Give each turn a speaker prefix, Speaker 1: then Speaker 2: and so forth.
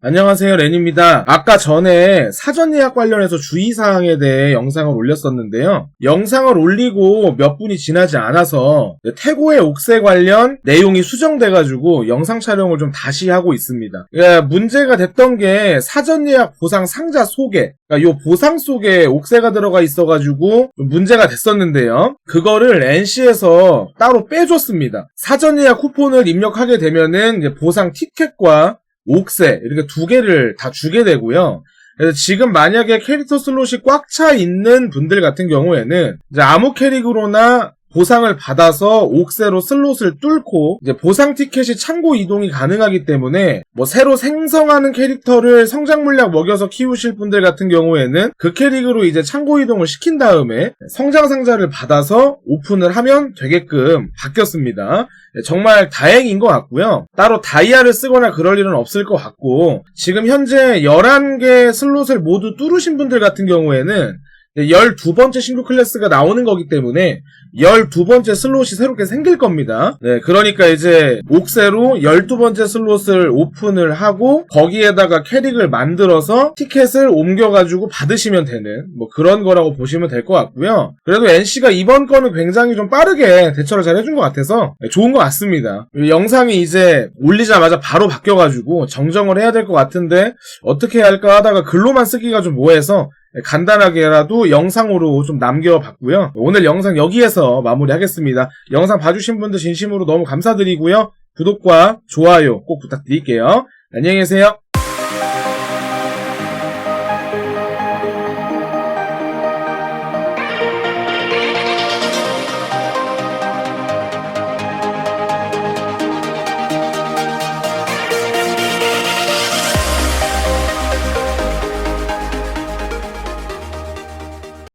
Speaker 1: 안녕하세요, 렌입니다. 아까 전에 사전 예약 관련해서 주의사항에 대해 영상을 올렸었는데요. 영상을 올리고 몇 분이 지나지 않아서 태고의 옥새 관련 내용이 수정돼 가지고 영상 촬영을 좀 다시 하고 있습니다. 예, 문제가 됐던 게 사전 예약 보상 상자 속에, 그러니까 요 보상 속에 옥새가 들어가 있어 가지고 좀 문제가 됐었는데요. 그거를 NC에서 따로 빼줬습니다. 사전 예약 쿠폰을 입력하게 되면은 보상 티켓과 옥새 이렇게 두 개를 다 주게 되고요. 그래서 지금 만약에 캐릭터 슬롯이 꽉 차 있는 분들 같은 경우에는 이제 아무 캐릭으로나 보상을 받아서 옥새로 슬롯을 뚫고 이제 보상 티켓이 창고 이동이 가능하기 때문에 뭐 새로 생성하는 캐릭터를 성장 물약 먹여서 키우실 분들 같은 경우에는 그 캐릭으로 이제 창고 이동을 시킨 다음에 성장 상자를 받아서 오픈을 하면 되게끔 바뀌었습니다. 네, 정말 다행인 것 같고요. 따로 다이아를 쓰거나 그럴 일은 없을 것 같고 지금 현재 11개 슬롯을 모두 뚫으신 분들 같은 경우에는 12번째 신규 클래스가 나오는 거기 때문에 12번째 슬롯이 새롭게 생길 겁니다. 네, 그러니까 이제 옥새로 12번째 슬롯을 오픈을 하고 거기에다가 캐릭을 만들어서 티켓을 옮겨가지고 받으시면 되는 뭐 그런 거라고 보시면 될 것 같고요. 그래도 NC가 이번 거는 굉장히 좀 빠르게 대처를 잘 해준 것 같아서 네, 좋은 것 같습니다. 이 영상이 이제 올리자마자 바로 바뀌어가지고 정정을 해야 될 것 같은데 어떻게 해야 할까 하다가 글로만 쓰기가 좀 뭐해서 간단하게라도 영상으로 좀 남겨봤고요. 오늘 영상 여기에서 마무리하겠습니다. 영상 봐주신 분들 진심으로 너무 감사드리고요. 구독과 좋아요 꼭 부탁드릴게요. 안녕히 계세요.